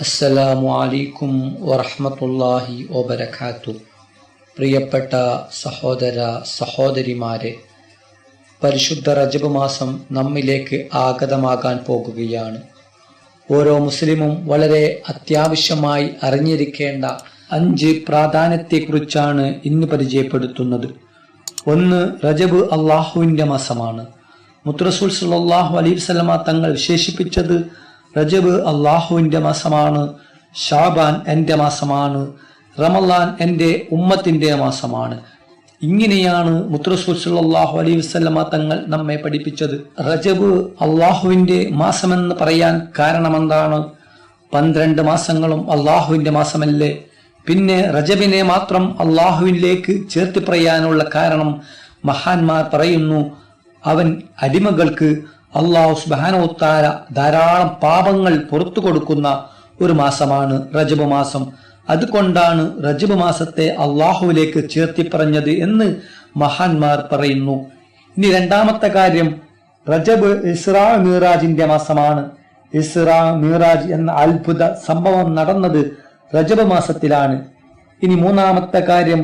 അസ്സലാമു അലൈക്കും വറഹ്മത്തുള്ളാഹി വബരകാത്തു പ്രിയപ്പെട്ട സഹോദര സഹോദരിമാരെ പരിശുദ്ധ റജബ് മാസം നമ്മിലേക്ക് ആഗതമാകാൻ പോകുകയാണ്. ഓരോ മുസ്ലിമും വളരെ അത്യാവശ്യമായി അറിഞ്ഞിരിക്കേണ്ട അഞ്ച് പ്രാധാന്യത്തെക്കുറിച്ചാണ് ഇന്ന് പരിചയപ്പെടുത്തുന്നത്. ഒന്ന് റജബ് അള്ളാഹുവിന്റെ മാസമാണ്. മുത്തറസുൽ സുല്ലാഹു വസല്ലമ തങ്ങൾ വിശേഷിപ്പിച്ചത് റജബ് അള്ളാഹുവിന്റെ മാസമാണ് ഷാബാൻ എന്റെ മാസമാണ് റമലാൻ എന്റെ ഉമ്മത്തിന്റെ മാസമാണ്. ഇങ്ങനെയാണ് മുത്രസുൽ അലൈ അലൈഹി വസല്ലമ തങ്ങൾ നമ്മെ പഠിപ്പിച്ചത്. റജബ് അള്ളാഹുവിന്റെ മാസമെന്ന് പറയാൻ കാരണമെന്താണ്? പന്ത്രണ്ട് മാസങ്ങളും അള്ളാഹുവിന്റെ മാസമല്ലേ? പിന്നെ റജബിനെ മാത്രം അള്ളാഹുവിലേക്ക് ചേർത്ത് പറയാനുള്ള കാരണം മഹാന്മാർ പറയുന്നു അവൻ അടിമകൾക്ക് അള്ളാഹു സുബാനോത്താര ധാരാളം പാപങ്ങൾ പുറത്തു കൊടുക്കുന്ന ഒരു മാസമാണ് റജബ് മാസം. അതുകൊണ്ടാണ് റജബ് മാസത്തെ അള്ളാഹുവിലേക്ക് ചേർത്തി പറഞ്ഞത് എന്ന് മഹാന്മാർ പറയുന്നു. ഇനി രണ്ടാമത്തെ കാര്യം റജബ് ഇസ്രാ മീറാജിന്റെ മാസമാണ്. ഇസ്രാ മീറാജ് എന്ന അത്ഭുത സംഭവം നടന്നത് റജബ് മാസത്തിലാണ്. ഇനി മൂന്നാമത്തെ കാര്യം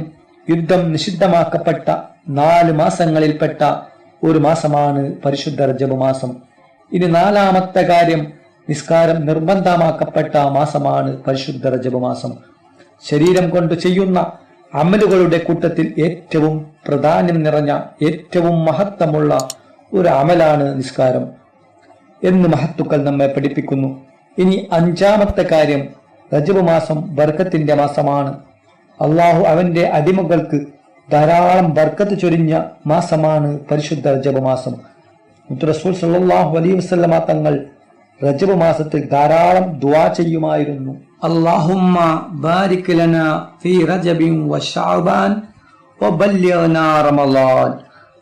യുദ്ധം നിഷിദ്ധമാക്കപ്പെട്ട നാല് മാസങ്ങളിൽപ്പെട്ട ഒരു മാസമാണ് പരിശുദ്ധ റജബ് മാസം. ഇനി നാലാമത്തെ കാര്യം നിസ്കാരം നിർബന്ധമാക്കപ്പെട്ട മാസമാണ് പരിശുദ്ധ റജബ് മാസം. ശരീരം കൊണ്ട് ചെയ്യുന്ന അമലുകളുടെ കൂട്ടത്തിൽ ഏറ്റവും പ്രാധാന്യം നിറഞ്ഞ ഏറ്റവും മഹത്വമുള്ള ഒരു അമലാണ് നിസ്കാരം. എന്ന് മഹത്തുക്കൾ നമ്മെ പഠിപ്പിക്കുന്നു. ഇനി അഞ്ചാമത്തെ കാര്യം റജബ് മാസം ബർക്കത്തിന്റെ മാസമാണ്. അള്ളാഹു അവന്റെ അടിമകൾക്ക് ധാരാളം ബർക്കത്ത് ചൊരിഞ്ഞ മാസമാണ് പരിശുദ്ധ റജബ് മാസം. റസൂൽ സല്ലല്ലാഹു അലൈഹി വസല്ലമ തങ്ങൾ റജബ് മാസത്തിൽ ധാരാളം ദുആ ചെയ്യുമായിരുന്നു. റമളാൻ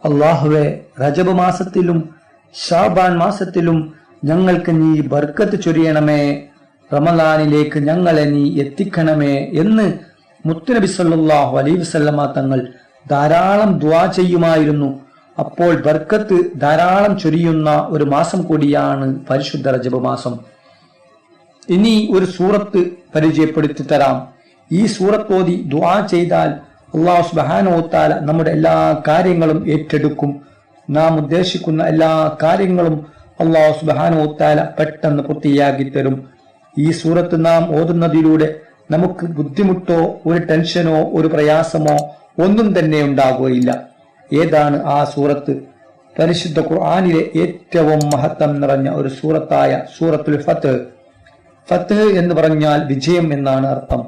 അല്ലാഹുവേ റജബ് മാസത്തിലും ഷാബാൻ മാസത്തിലും ഞങ്ങൾക്ക് നീ ബർക്കത്ത് ചൊരിയണമേ. റമലാനിലേക്ക് ഞങ്ങളെ നീ എത്തിക്കണമേ എന്ന് മുത്തുനബി സല്ലാഹു അലൈഹി വസല്ലമ തങ്ങൾ ധാരാളം ദ്വാ ചെയ്യുമായിരുന്നു. അപ്പോൾ ബർക്കത്ത് ധാരാളം ചൊരിയുന്ന ഒരു മാസം കൂടിയാണ് പരിശുദ്ധ റജബ് മാസം. ഇനി ഒരു സൂറത്ത് പരിചയപ്പെടുത്തി തരാം. ഈ സൂറത്തോതി ദ്വാ ചെയ്താൽ അള്ളാഹു സുബാനോത്താല നമ്മുടെ എല്ലാ കാര്യങ്ങളും ഏറ്റെടുക്കും. നാം ഉദ്ദേശിക്കുന്ന എല്ലാ കാര്യങ്ങളും അള്ളാഹു സുബാനോത്താല പെട്ടെന്ന് പൂർത്തിയാക്കി തരും. ഈ സൂറത്ത് നാം ഓതുന്നതിലൂടെ നമുക്ക് ബുദ്ധിമുട്ടോ ഒരു ടെൻഷനോ ഒരു പ്രയാസമോ ഒന്നും തന്നെ ഉണ്ടാകുകയില്ല ഏതാണ് ആ സൂറത്ത്? പരിശുദ്ധ ഖുർആാനിലെ ഏറ്റവും മഹത്വം നിറഞ്ഞ ഒരു സൂറത്തായ സൂറത്തുൽ ഫത്ത്. ഫത്ത് എന്ന് പറഞ്ഞാൽ വിജയം എന്നാണ് അർത്ഥം.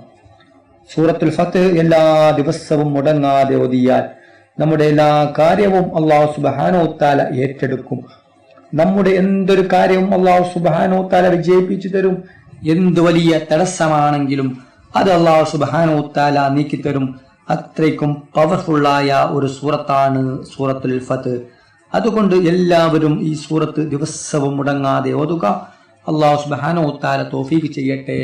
സൂറത്തുൽ ഫത്ത് എല്ലാ ദിവസവും മുടങ്ങാതെ ഒതിയാൽ നമ്മുടെ എല്ലാ കാര്യവും അള്ളാഹു സുബാനോത്താല ഏറ്റെടുക്കും. നമ്മുടെ എന്തൊരു കാര്യവും അള്ളാഹു സുബാനോത്താല വിജയിപ്പിച്ചു തരും? എന്ത് വലിയ തടസ്സമാണെങ്കിലും അത് അള്ളാഹു സുബാനോത്താല നീക്കിത്തരും. അത്രയ്ക്കും പവർഫുള്ളായ ഒരു സൂറത്താണ് സൂറത്തുൽ ഫത്ത്. അതുകൊണ്ട് എല്ലാവരും ഈ സൂറത്ത് ദിവസവും മുടങ്ങാതെ ഓതുക. അള്ളാഹു സുബാനോത്താല തോഫീക്ക് ചെയ്യട്ടെ.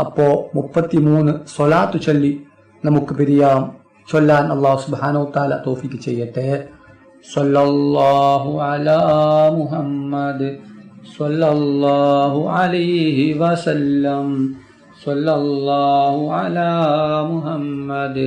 അപ്പോ മുപ്പത്തിമൂന്ന് സൊലാത്തു ചൊല്ലി നമുക്ക് പിരിയാം. ചൊല്ലാൻ അള്ളാഹു സുബാനോത്താല തോഫീക്ക് ചെയ്യട്ടെ. അലാ മുഹമ്മദ് അലൈഹി വസല്ലം. അലാ മുഹമ്മദ്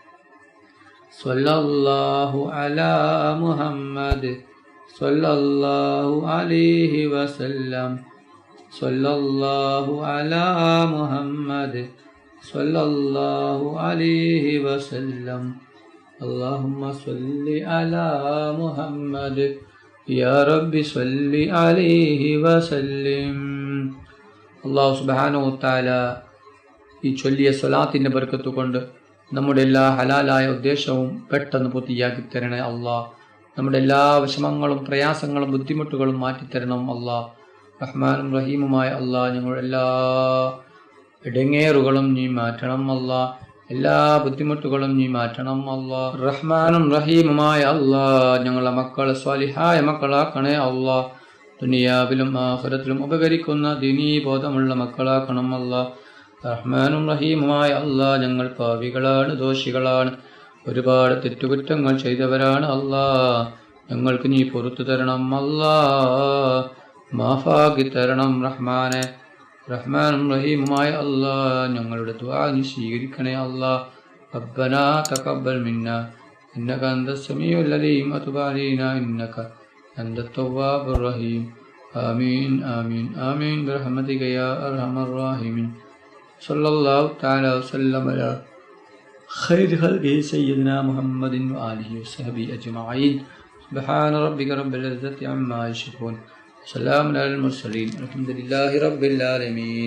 صلى الله على محمد صلى الله عليه وسلم. صلى الله على محمد صلى الله عليه وسلم. اللهم صل على محمد. يا رب صل عليه وسلم. الله سبحانه وتعالى ഈ ചൊല്ലിയ സ്വലാത്തിൻ്റെ ബർക്കത്തുകൊണ്ട് നമ്മുടെ എല്ലാ ഹലാലായ ഉദ്ദേശവും പെട്ടെന്ന് പൂർത്തിയാക്കി തരണേ അള്ളാഹ് നമ്മുടെ എല്ലാ വിഷമങ്ങളും പ്രയാസങ്ങളും ബുദ്ധിമുട്ടുകളും മാറ്റിത്തരണം അള്ളാഹ് റഹ്മാനും റഹീമുമായ അള്ളാഹ് ഞങ്ങളുടെ എല്ലാ ഇടങ്ങേറുകളും നീ മാറ്റണം അള്ളാഹ് എല്ലാ ബുദ്ധിമുട്ടുകളും നീ മാറ്റണം അള്ളാ. റഹ്മാനും റഹീമുമായ അള്ളാ ഞങ്ങളെ മക്കളെ സ്വാലിഹായ മക്കളാക്കണേ അള്ളാ. ദുനിയാവിലും ആഹുരത്തിലും ഉപകരിക്കുന്ന ദിനീബോധമുള്ള മക്കളാക്കണം അള്ളാ. റഹ്മാനും റഹീമുമായ അള്ളാ ഞങ്ങൾ പാവികളാണ് ദോഷികളാണ് ഒരുപാട് തെറ്റുകുറ്റങ്ങൾ ചെയ്തവരാണ് അള്ളാ ഞങ്ങൾക്ക് നീ പുറത്തു തരണം അള്ളാ മാഫാക്കി തരണം റഹ്മാനെ റഹ്മാനും റഹീമുമായ അള്ളാ ഞങ്ങളുടെ ദുആ നീ സ്വീകരിക്കണേ അള്ളാ ربنا تقبل منا إنك أنت السميع العليم وتب علينا إنك أنت التواب الرحيم آمين آمين آمين برحمتك يا أرحم الراحمين صلى الله تعالى وسلم على خير خلقه سيدنا محمد وآله وصحبه أجمعين سبحان ربك رب العزة عما يصفون سلام على المرسلين الحمد لله رب العالمين